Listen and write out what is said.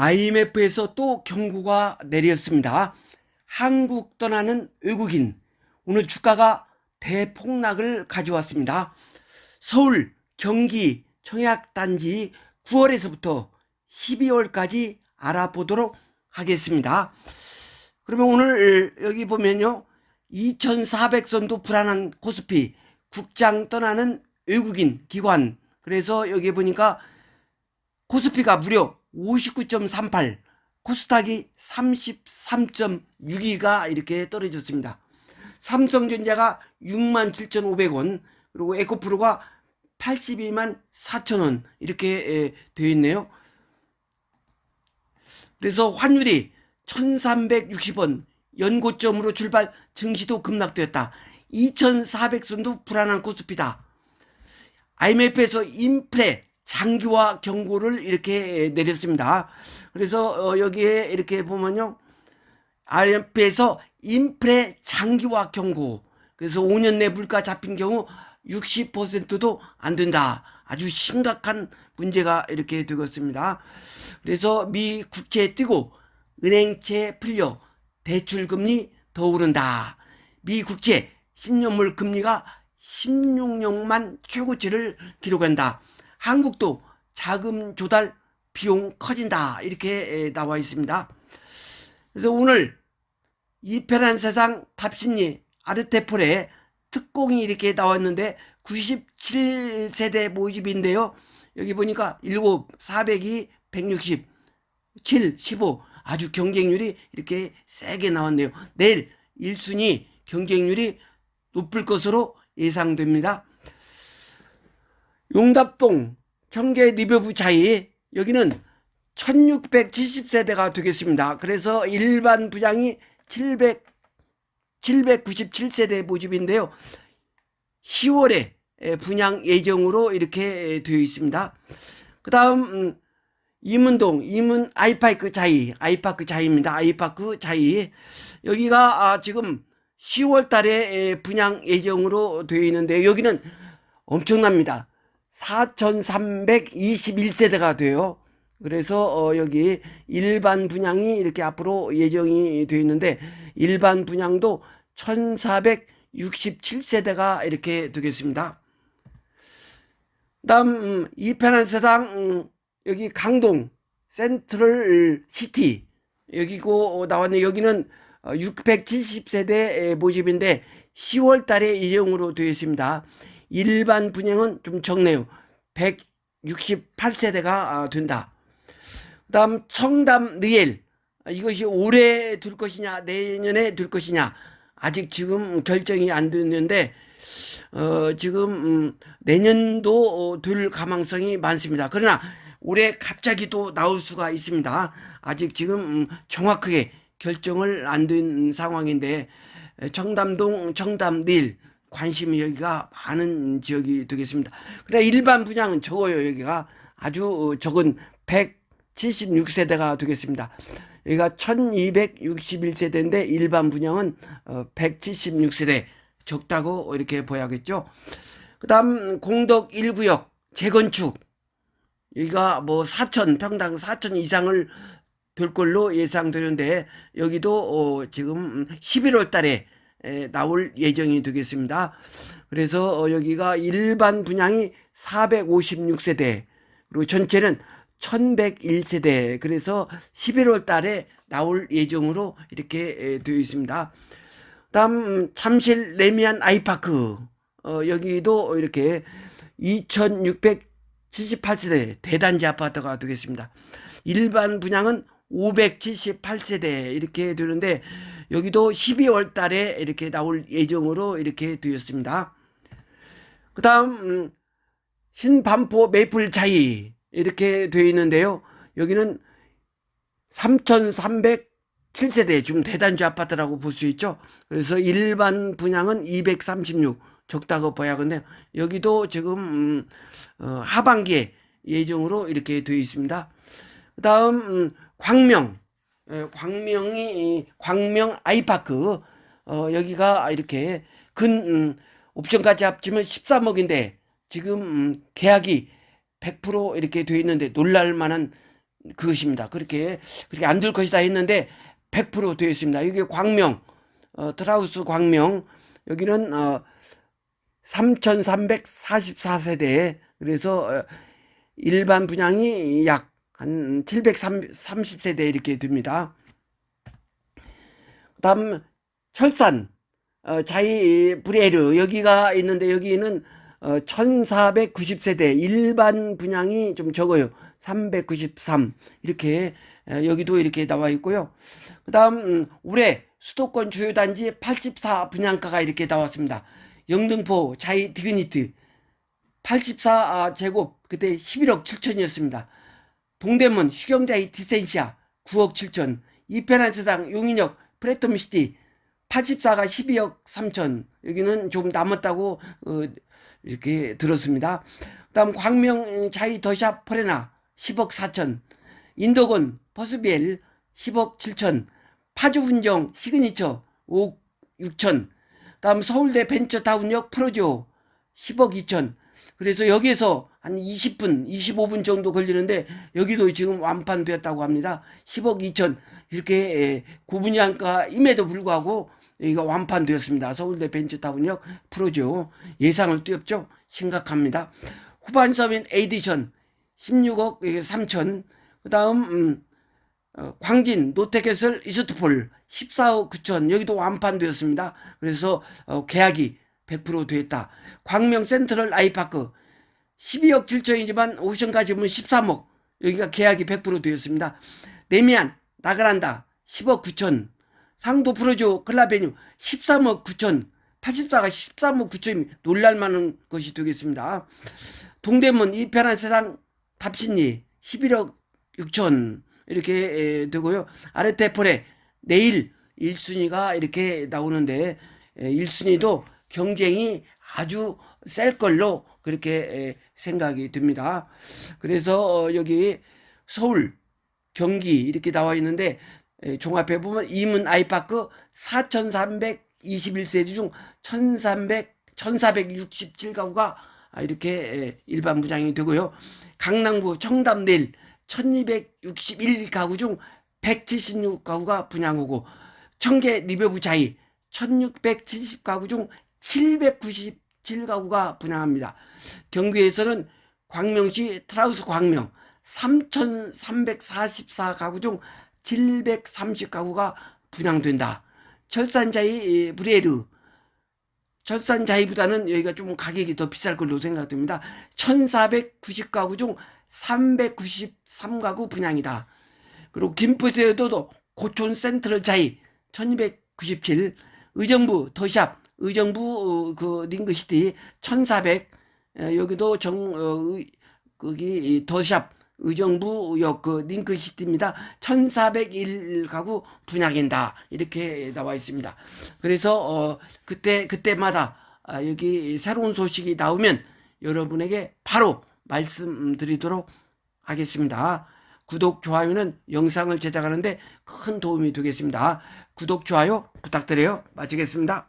IMF에서 또 경고가 내렸습니다. 한국 떠나는 외국인. 오늘 주가가 대폭락을 가져왔습니다. 서울, 경기, 청약단지 9월에서부터 12월까지 알아보도록 하겠습니다. 그러면 오늘 여기 보면요. 2400선도 불안한 코스피, 국장 떠나는 외국인 기관. 그래서 여기 보니까 코스피가 무려 59.38, 코스닥이 33.62가 이렇게 떨어졌습니다. 삼성전자가 67,500원, 그리고 에코프로가 82만 4천원 이렇게 되어 있네요. 그래서 환율이 1360원 연고점으로 출발 증시도 급락되었다. 2400선도 불안한 코스피다. IMF에서 인플레 장기화 경고를 이렇게 내렸습니다. 그래서 어, 여기에 이렇게 보면요. IMF에서 인플레 장기화 경고. 그래서 5년 내 물가 잡힌 경우 60%도 안 된다. 아주 심각한 문제가 이렇게 되겠습니다. 그래서 미 국채 뛰고 은행채 풀려 대출 금리 더 오른다. 미 국채 10년물 금리가 16년만 최고치를 기록한다. 한국도 자금 조달 비용 커진다. 이렇게 나와 있습니다. 그래서 오늘 이 편한 세상 답심리 아르테폴에 특공이 이렇게 나왔는데 97세대 모집인데요. 여기 보니까 7, 402, 160, 7, 15 아주 경쟁률이 이렇게 세게 나왔네요. 내일 1순위 경쟁률이 높을 것으로 예상됩니다. 용답동 청계 리뷰부 차이 여기는 1670세대가 되겠습니다. 그래서 일반 부장이 700 797세대 모집인데요. 10월에 분양 예정으로 이렇게 되어 있습니다. 그 다음 이문동 이문 아이파크 자이 아이파크 자이입니다. 아이파크 자이 여기가 아, 지금 10월 달에 분양 예정으로 되어 있는데 여기는 엄청납니다. 4321세대가 돼요. 그래서 어 여기 일반 분양이 이렇게 앞으로 예정이 되어 있는데 일반 분양도 1467세대가 이렇게 되겠습니다. 다음 음, 이편한 세상 음, 여기 강동 센트럴 시티 여기고 나왔네 여기는 670세대 모집인데 10월 달에 예정으로 되어 있습니다. 일반 분양은 좀 적네요. 168세대가 된다. 다음 청담 리엘 이것이 올해 둘 것이냐 내년에 둘 것이냐 아직 지금 결정이 안 됐는데 어 지금 음, 내년도 둘 가망성이 많습니다. 그러나 올해 갑자기 또 나올 수가 있습니다. 아직 지금 음, 정확하게 결정을 안 된 상황인데 청담동 청담 릴 관심이 여기가 많은 지역이 되겠습니다. 그래 일반 분양은 적어요 여기가 아주 적은 100 76세대가 되겠습니다. 여기가 1261세대인데 일반 분양은 176세대 적다고 이렇게 보야겠죠. 그 다음 공덕 1구역 재건축 여기가 뭐 4천 평당 4천 이상을 될 걸로 예상되는데 여기도 어 지금 11월 달에 나올 예정이 되겠습니다. 그래서 어 여기가 일반 분양이 456세대 그리고 전체는 1101세대 그래서 11월 달에 나올 예정으로 이렇게 되어 있습니다. 다음 잠실 레미안 아이파크 어, 여기도 이렇게 2678세대 대단지 아파트가 되겠습니다. 일반 분양은 578세대 이렇게 되는데 여기도 12월 달에 이렇게 나올 예정으로 이렇게 되었습니다. 그 다음 신반포 메이플 자이 이렇게 되어 있는데요. 여기는 3,307세대 좀 대단지 아파트라고 볼 수 있죠. 그래서 일반 분양은 236 적다고 봐야겠네요. 여기도 지금 음, 어, 하반기에 예정으로 이렇게 되어 있습니다. 그 다음 음, 광명 에, 광명이 광명 아이파크 어, 여기가 이렇게 근 음, 옵션까지 합치면 13억인데 지금 음, 계약이 100% 이렇게 되어 있는데 놀랄 만한 그것입니다. 그렇게 그렇게 안 될 것이다 했는데 100% 되어 있습니다. 이게 광명 어, 트라우스 광명 여기는 어, 3,344세대 그래서 어, 일반 분양이 약 한 730세대 이렇게 됩니다. 그 다음 철산 어, 자이 브레르 여기가 있는데 여기는 어, 1490세대 일반 분양이 좀 적어요. 393 이렇게 에, 여기도 이렇게 나와 있고요. 그 다음 음, 올해 수도권 주요 단지 84 분양가가 이렇게 나왔습니다. 영등포 자이 디그니트 84 제곱 그때 11억 7천이었습니다. 동대문 휴경자이 디센시아 9억 7천 이편한 세상 용인역 프레토미시티 84가 12억 3천. 여기는 좀 남았다고 어, 이렇게 들었습니다. 그 다음 광명 자이 더샵 포레나 10억 4천. 인도건 버스비엘 10억 7천. 파주훈정 시그니처 5억 6천 다음 서울대 벤처타운역 프로조 10억 2천. 그래서 여기에서 한 20분 25분 정도 걸리는데 여기도 지금 완판되었다고 합니다. 10억 2천. 이렇게 고분양가임에도 불구하고 여기가 완판되었습니다. 서울대 벤처타운역 프로조 예상을 뛰었죠? 심각합니다. 후반 서민 에디션 16억 3천. 그 다음 음, 어, 광진 노태캐슬 이스트폴 14억 9천. 여기도 완판되었습니다. 그래서 어, 계약이 100% 됐다. 광명 센트럴 아이파크 12억 7천이지만 오션까지 보면 13억 여기가 계약이 100% 되었습니다. 네미안 나가란다 10억 9천 상도 프로조 클라베뉴 13억 9천 84가 13억 9천이 놀랄만한 것이 되겠습니다. 동대문 이 편한 세상 답신리 11억 6천 이렇게 에, 되고요. 아르테폴에 내일 1순위가 이렇게 나오는데 에, 1순위도 경쟁이 아주 셀 걸로 그렇게 에, 생각이 듭니다. 그래서 어, 여기 서울, 경기 이렇게 나와 있는데 에, 종합해 보면 이문 아이파크 4,321세대 중1,300 1,467가구가 이렇게 에, 일반 부장이 되고요. 강남구 청담내일 1261가구 중 176가구가 분양오고 청계 리베브 자이 1670가구 중 797가구가 분양합니다. 경기에서는 광명시 트라우스 광명 3344가구 중 730가구가 분양된다. 철산자이 브레르 철산자이보다는 여기가 좀 가격이 더 비쌀 걸로 생각됩니다. 1490가구 중 393가구 분양이다. 그리고 김포에도 고촌 센트럴 자이 1297 의정부 더샵 의정부 어, 그 링크시티 1400 에, 여기도 정 어, 의, 거기 더샵 의정부역 그 링크시티입니다. 1401 가구 분양인다. 이렇게 나와 있습니다. 그래서 어 그때 그때마다 아, 여기 새로운 소식이 나오면 여러분에게 바로 말씀드리도록 하겠습니다. 구독, 좋아요는 영상을 제작하는데 큰 도움이 되겠습니다. 구독, 좋아요 부탁드려요. 마치겠습니다.